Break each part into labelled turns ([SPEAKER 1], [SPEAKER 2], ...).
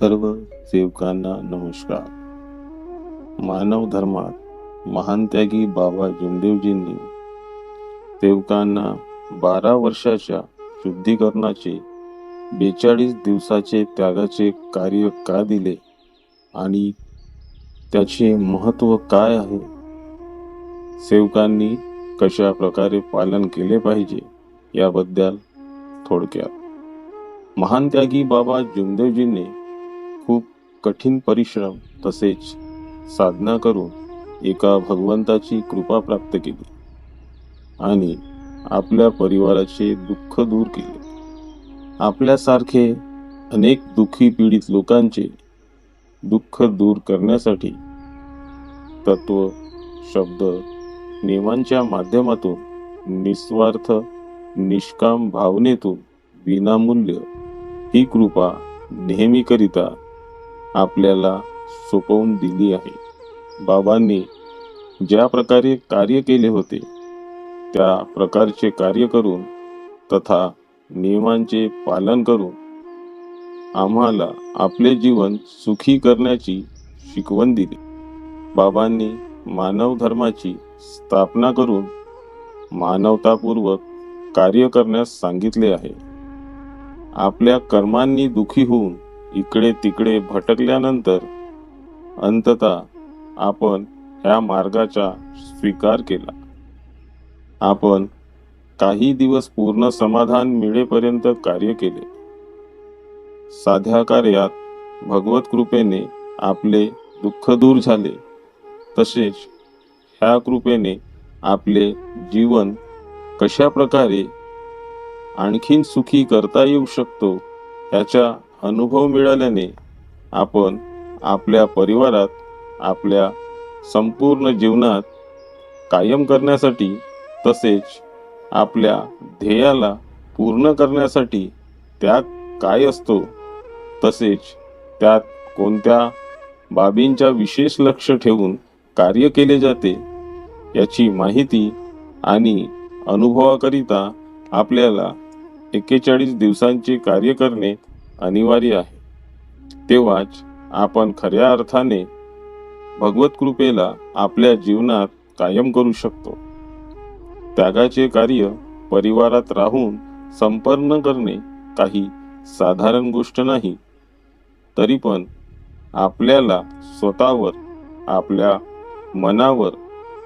[SPEAKER 1] सर्व सेवकांना नमस्कार. मानव धर्मात महान त्यागी बाबा जमदेवजींनी सेवकांना बारा वर्षाच्या शुद्धीकरणाचे बेचाळीस दिवसाचे त्यागाचे कार्य का दिले आणि त्याचे महत्त्व काय आहे? सेवकांनी कशा प्रकारे पालन केले पाहिजे याबद्दल थोडक्यात. महान त्यागी बाबा जुमदेवजींनी कठीण परिश्रम तसेच साधना करून एका भगवंताची कृपा प्राप्त केली आणि आपल्या परिवाराचे दुःख दूर केले. आपल्यासारखे अनेक दुःखी पीडित लोकांचे दुःख दूर करण्यासाठी तत्व शब्द नियमांच्या माध्यमातून निस्वार्थ निष्काम भावनेतून विनामूल्य ही कृपा नेहमीकरिता आपल्याला सोपवून दिली आहे. बाबांनी ज्या प्रकारे कार्य केले होते त्या प्रकारचे कार्य करून तथा नियमांचे पालन करून आम्हाला आपले जीवन सुखी करण्याची शिकवण दिली. बाबांनी मानव धर्माची स्थापना करून मानवतापूर्वक कार्य करण्यास सांगितले आहे. आपल्या कर्मांनी दुखी होऊन इकडे तिकडे भटकल्यानंतर अंततः आपण ह्या मार्गाचा स्वीकार केला. आपण काही दिवस पूर्ण समाधान मिळेपर्यंत कार्य केले. साध्या कार्यात भगवत कृपेने आपले दुःख दूर झाले. तसेच ह्या कृपेने आपले जीवन कशा प्रकारे आणखीन सुखी करता येऊ शकतो याच्या अनुभव मिळाल्याने आपण आपल्या परिवारात आपल्या संपूर्ण जीवनात कायम करण्यासाठी तसेच आपल्या ध्येयाला पूर्ण करण्यासाठी त्यात काय असतो तसेच त्यात कोणत्या बाबींच्या विशेष लक्ष ठेवून कार्य केले जाते याची माहिती आणि अनुभवाकरिता आपल्याला एक्केचाळीस दिवसांचे कार्य करणे अनिवार्य आहे. तेव्हाच आपण खऱ्या अर्थाने भगवत कृपेला आपल्या जीवनात कायम करू शकतो. त्यागाचे कार्य परिवारात राहून संपन्न करणे काही साधारण गोष्ट नाही तरी पण आपल्याला स्वतःवर आपल्या मनावर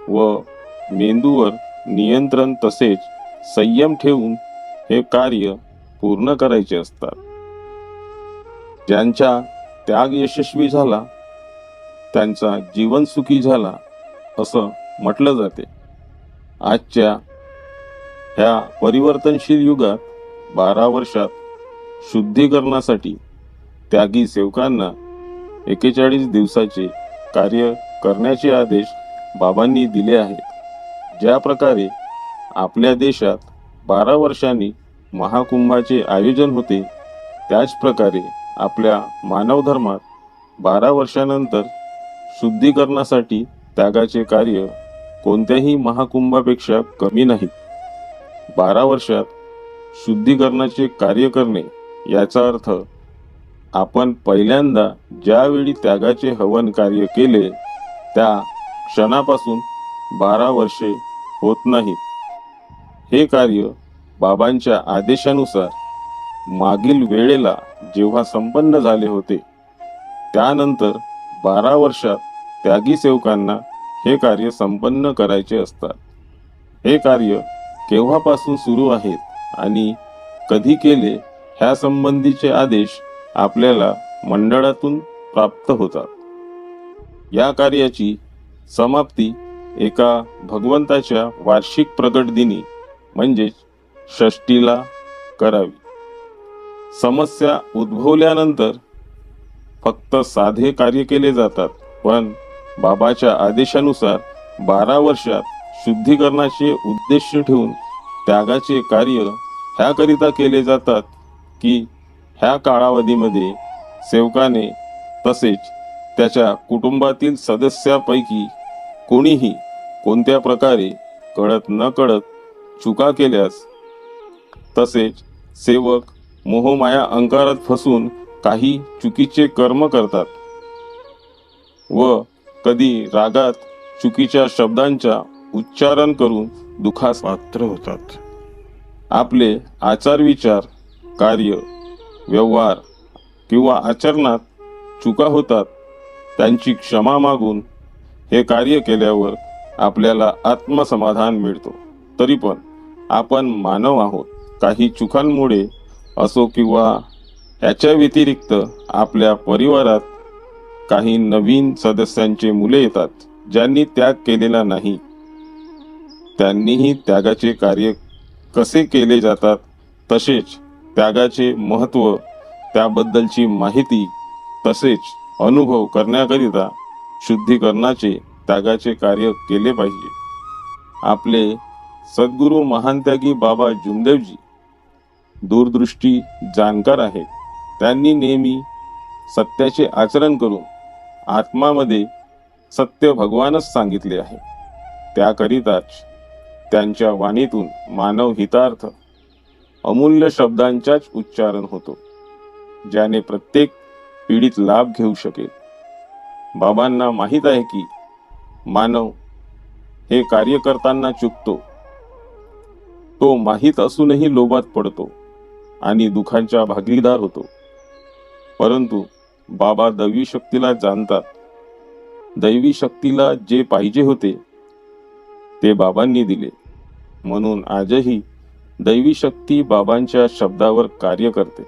[SPEAKER 1] व मेंदूवर नियंत्रण तसेच संयम ठेवून हे कार्य पूर्ण करायचे असतात. ज्यांचा त्याग यशस्वी झाला त्यांचा जीवन सुखी झाला असं म्हटलं जाते. आजच्या ह्या परिवर्तनशील युगात बारा वर्षात शुद्धीकरणासाठी त्यागी सेवकांना एकेचाळीस दिवसाचे कार्य करण्याचे आदेश बाबांनी दिले आहेत. ज्या प्रकारे आपल्या देशात बारा वर्षांनी महाकुंभाचे आयोजन होते त्याच प्रकारे आपल्या मानव धर्मात बारा वर्षानंतर शुद्धीकरणासाठी त्यागाचे कार्य कोणत्याही महाकुंभापेक्षा कमी नाही. बारा वर्षात शुद्धीकरणाचे कार्य करणे याचा अर्थ आपण पहिल्यांदा ज्यावेळी त्यागाचे हवन कार्य केले त्या क्षणापासून बारा वर्षे होत नाहीत. हे कार्य बाबांच्या आदेशानुसार मागील वेळेला जेव्हा संपन्न झाले होते त्यानंतर बारा वर्षात त्यागी सेवकांना हे कार्य संपन्न करायचे असतात. हे कार्य केव्हापासून सुरू आहेत आणि कधी केले ह्या संबंधीचे आदेश आपल्याला मंडळातून प्राप्त होतात. या कार्याची समाप्ती एका भगवंताच्या वार्षिक प्रगट दिनी म्हणजेच षष्टीला करावी. समस्या उद्भवल्यानंतर फक्त साधे कार्य केले जातात पण बाबाच्या आदेशानुसार बारा वर्षात शुद्धीकरणाचे उद्देश ठेवून त्यागाचे कार्य ह्याकरिता केले जातात की ह्या काळावधीमध्ये सेवकाने तसेच त्याच्या कुटुंबातील सदस्यापैकी कोणीही कोणत्या प्रकारे कळत न कळत चुका केल्यास तसेच सेवक मोहमाया अंकारात फसून काही चुकीचे कर्म करतात. व कधी रागात चुकीच्या शब्दांच्या उच्चारण करून दुखास पात्र होतात. आपले आचार विचार कार्य व्यवहार किंवा आचरणात चुका होतात त्यांची क्षमा मागून हे कार्य केल्यावर आपल्याला आत्मसमाधान मिळतो. तरी पण आपण मानव आहोत. काही चुकांमुळे असो किंवा याच्या व्यतिरिक्त आपल्या परिवारात काही नवीन सदस्यांचे मुले येतात ज्यांनी त्याग केलेला नाही. त्यांनीही त्यागाचे कार्य कसे केले जातात तसेच त्यागाचे महत्त्व त्याबद्दलची माहिती तसेच अनुभव करण्याकरिता शुद्धीकरणाचे त्यागाचे कार्य केले पाहिजे. आपले सद्गुरू महान त्यागी बाबा जुमदेवजी दूरदृष्टी जाणकार आहेत. त्यांनी नेहमी सत्याचे आचरण करून आत्मामध्ये सत्य भगवानच सांगितले आहे. त्याकरिताच त्यांच्या वाणीतून मानव हितार्थ अमूल्य शब्दांचाच उच्चारण होतो ज्याने प्रत्येक पीडित लाभ घेऊ शकेल. बाबांना माहीत आहे की मानव हे कार्य करताना चुकतो तो माहीत असूनही लोभात पडतो. आणि दुःखांच्या भागीदार होतो. परंतु बाबा दैवी शक्तीला जाणतात. दैवी शक्तीला जे पाहिजे होते ते बाबांनी दिले. म्हणून आजही दैवी शक्ती बाबांच्या शब्दावर कार्य करते.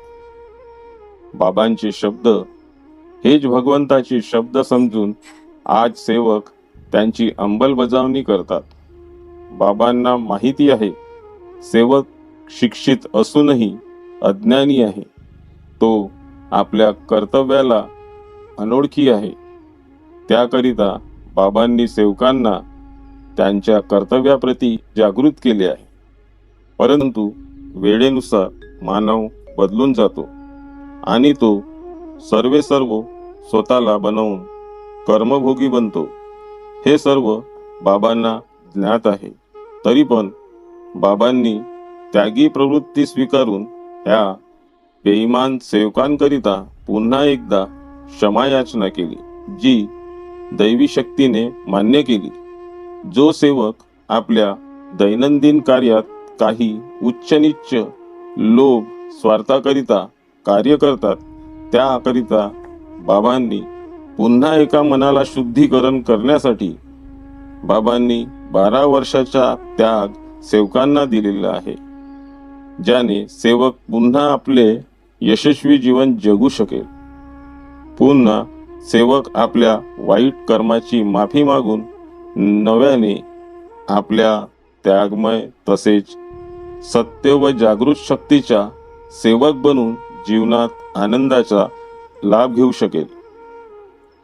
[SPEAKER 1] बाबांचे शब्द हेच भगवंताचे शब्द समजून आज सेवक त्यांची अंमलबजावणी करतात. बाबांना माहिती आहे सेवक शिक्षित असूनही अज्ञानी आहे. तो आपल्या कर्तव्याला अनोळखी आहे. त्याकरिता बाबांनी सेवकांना त्यांच्या कर्तव्याप्रती जागृत केले आहे. परंतु वेळेनुसार मानव बदलून जातो आणि तो सर्वे सर्व स्वतःला बनवून कर्मभोगी बनतो. हे सर्व बाबांना ज्ञात आहे. तरी पण बाबांनी त्यागी प्रवृत्ती स्वीकारून ह्या बेईमान सेवकांकरिता पुन्हा एकदा क्षमायाचना केली जी दैवी शक्तीने मान्य केली. जो सेवक आपल्या दैनंदिन कार्यात काही उच्च नीच लोभ स्वार्थाकरिता कार्य करतात त्याकरिता बाबांनी पुन्हा एका मनाला शुद्धीकरण करण्यासाठी बाबांनी बारा वर्षाचा त्याग सेवकांना दिलेला आहे. ज्याने सेवक पुन्हा आपले यशस्वी जीवन जगू शकेल. पुन्हा सेवक आपल्या वाईट कर्माची माफी मागून नव्याने आपल्या त्यागमय तसेच सत्य व जागृत शक्तीच्या सेवक बनून जीवनात आनंदाचा लाभ घेऊ शकेल.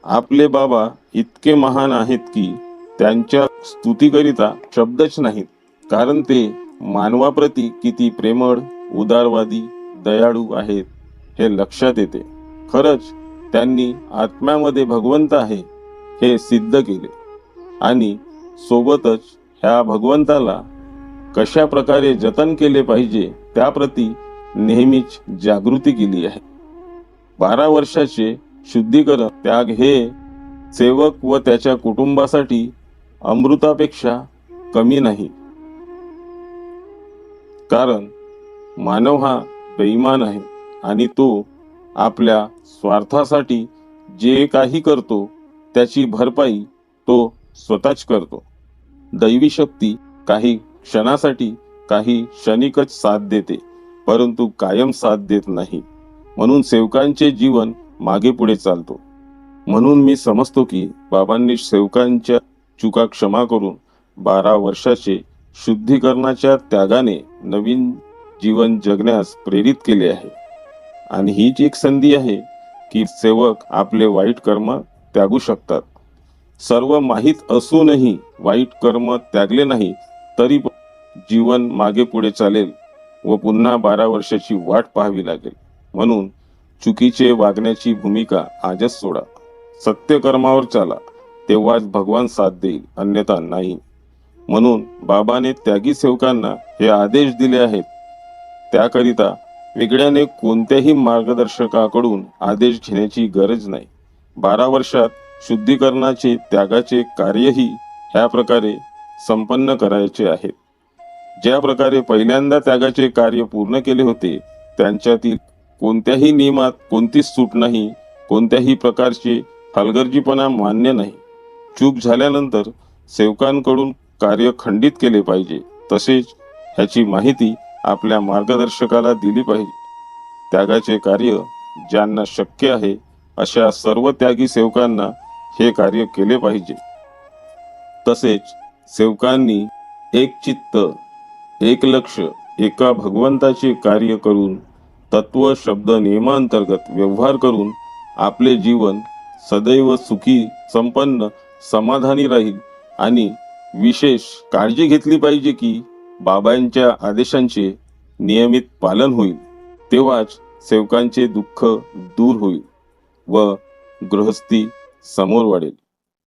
[SPEAKER 1] आपले बाबा इतके महान आहेत की त्यांच्या स्तुतीकरिता शब्दच नाहीत कारण ते मानवाप्रती किती प्रेमळ उदारवादी दयाळू आहेत हे लक्षात येते. खरंच त्यांनी आत्म्यामध्ये भगवंत आहे हे सिद्ध केले. आणि सोबतच ह्या भगवंताला कशा प्रकारे जतन केले पाहिजे त्याप्रती नेहमीच जागृती केली आहे. बारा वर्षाचे शुद्धीकरण त्याग हे सेवक व त्याच्या कुटुंबासाठी अमृतापेक्षा कमी नाही. कारण मानव हा बेईमान आहे आणि तो आपल्या स्वार्थासाठी जे काही करतो त्याची भरपाई तो स्वतःच करतो. दैवी शक्ती काही क्षणासाठी काही क्षणिकच साथ देते परंतु कायम साथ देत नाही. म्हणून सेवकांचे जीवन मागे पुढे चालतो. म्हणून मी समजतो की बाबांनी सेवकांच्या चुका क्षमा करून बारा वर्षाचे शुद्धीकरणाच्या त्यागाने नवीन जीवन जगण्यास प्रेरित केले आहे. आणि हीच एक संधी आहे की सेवक आपले वाईट कर्म त्यागू शकतात. सर्व माहीत असूनही वाईट कर्म त्यागले नाही तरी जीवन मागे पुढे चालेल व पुन्हा बारा वर्षाची वाट पाहावी लागेल. म्हणून चुकीचे वागण्याची भूमिका आजच सोडा. सत्य कर्मावर चाला तेव्हाच भगवान साथ देईल अन्यथा नाही. म्हणून बाबाने त्यागी सेवकांना हे आदेश दिले आहेत. त्याकरिता वेगळ्याने कोणत्याही मार्गदर्शकाकडून आदेश घेण्याची गरज नाही. बारा वर्षात शुद्धीकरणाचे त्यागाचे कार्यही ह्या प्रकारे संपन्न करायचे आहेत. ज्या प्रकारे पहिल्यांदा त्यागाचे कार्य पूर्ण केले होते त्यांच्यातील कोणत्याही नियमात कोणतीच सूट नाही कोणत्याही प्रकारचे हलगर्जीपणा मान्य नाही. चूक झाल्यानंतर सेवकांकडून कार्य खंडित केले पाहिजे. तसेच ह्याची माहिती आपल्या मार्गदर्शकाला दिली पाहिजे. त्यागाचे कार्य ज्यांना शक्य आहे अशा सर्व त्यागी सेवकांना हे कार्य केले पाहिजे. तसेच सेवकांनी एक चित्त एक लक्ष एका भगवंताचे कार्य करून तत्व शब्द नियमांतर्गत व्यवहार करून आपले जीवन सदैव सुखी संपन्न समाधानी राहील आणि विशेष काळजी घेतली पाहिजे की बाबांच्या आदेशांचे नियमित पालन होईल. तेव्हाच सेवकांचे दुःख दूर होईल व गृहस्थी समोर वाढेल.